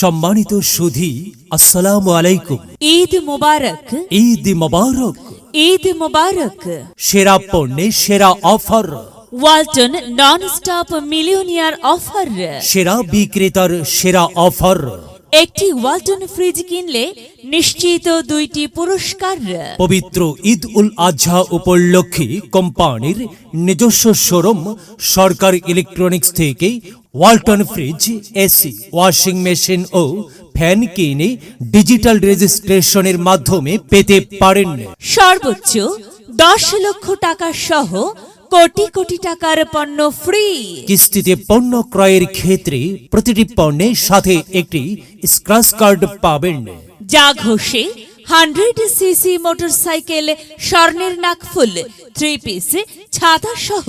সম্মানিত সুধী আসসালামু আলাইকুম। ঈদ মুবারক। ঈদ মোবারক। ঈদ মুবারক। সেরা পণ্যে সেরা offer. Walton non stop millionaire offer. সেরা বিক্রেতার সেরা অফার। একটি ওয়ালটন ফ্রিজ কিনলে নিশ্চিত দুইটি পুরস্কার। পবিত্র ঈদ উল আজহা উপলক্ষে কোম্পানির নিজস্ব শোরুম সরকার ইলেকট্রনিক্স থেকে Walton fridge AC washing machine ও ফ্যান কিনে ডিজিটাল রেজিস্ট্রেশনের মাধ্যমে পেতে পারেন। সর্বোচ্চ দশ লক্ষ টাকা সহ কোটি কোটি টাকার পণ্য ফ্রি কিস্তিতে পণ্য ক্রয়ের ক্ষেত্রে প্রতিটি পণ্যের সাথে একটি স্ক্র্যাচ কার্ড পাবেন। যা ঘষে হান্ড্রেড সিসি মোটরসাইকেল স্বর্ণের নাকফুল থ্রি পিস ছাতা সহ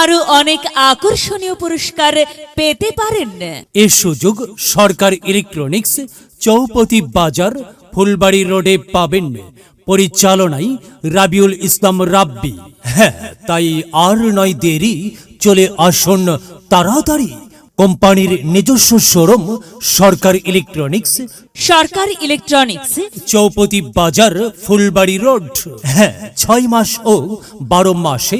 আরও অনেক আকর্ষণীয় পুরস্কার পেতে পারেন। এ সুযোগ সরকার ইলেকট্রনিক্স চৌপতি বাজার ফুলবাড়ি রোডে পাবেন। পরিচালনায় রাবিউল ইসলাম রাব্বি। হ্যাঁ তাই আর নয় দেরি চলে আসুন তাড়াতাড়ি। কোম্পানির নিজস্ব showroom Sarkar electronics. Sarkar electronics. Chowpati Bazar Phulbari road. হ্যাঁ ছয় মাস ও বারো মাসে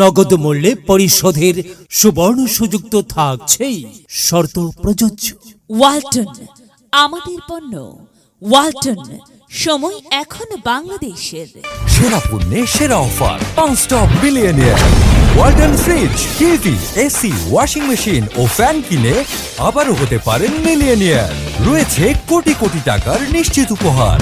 নগদ মূল্যে পরিশোধের সুবর্ণ সুযোগ তো থাকছেই। শর্ত প্রযোজ্য। ওয়ালটন আমাদের পণ্য। ওয়ালটন সময় এখন বাংলাদেশের। সেরা পণ্যে সেরা অফার পাঁচ stop billionaire Walton fridge TV AC washing machine ও ফ্যান কিনে আবারও হতে পারেন মিলিয়নিয়ার রয়েছে কোটি কোটি টাকার নিশ্চিত উপহার।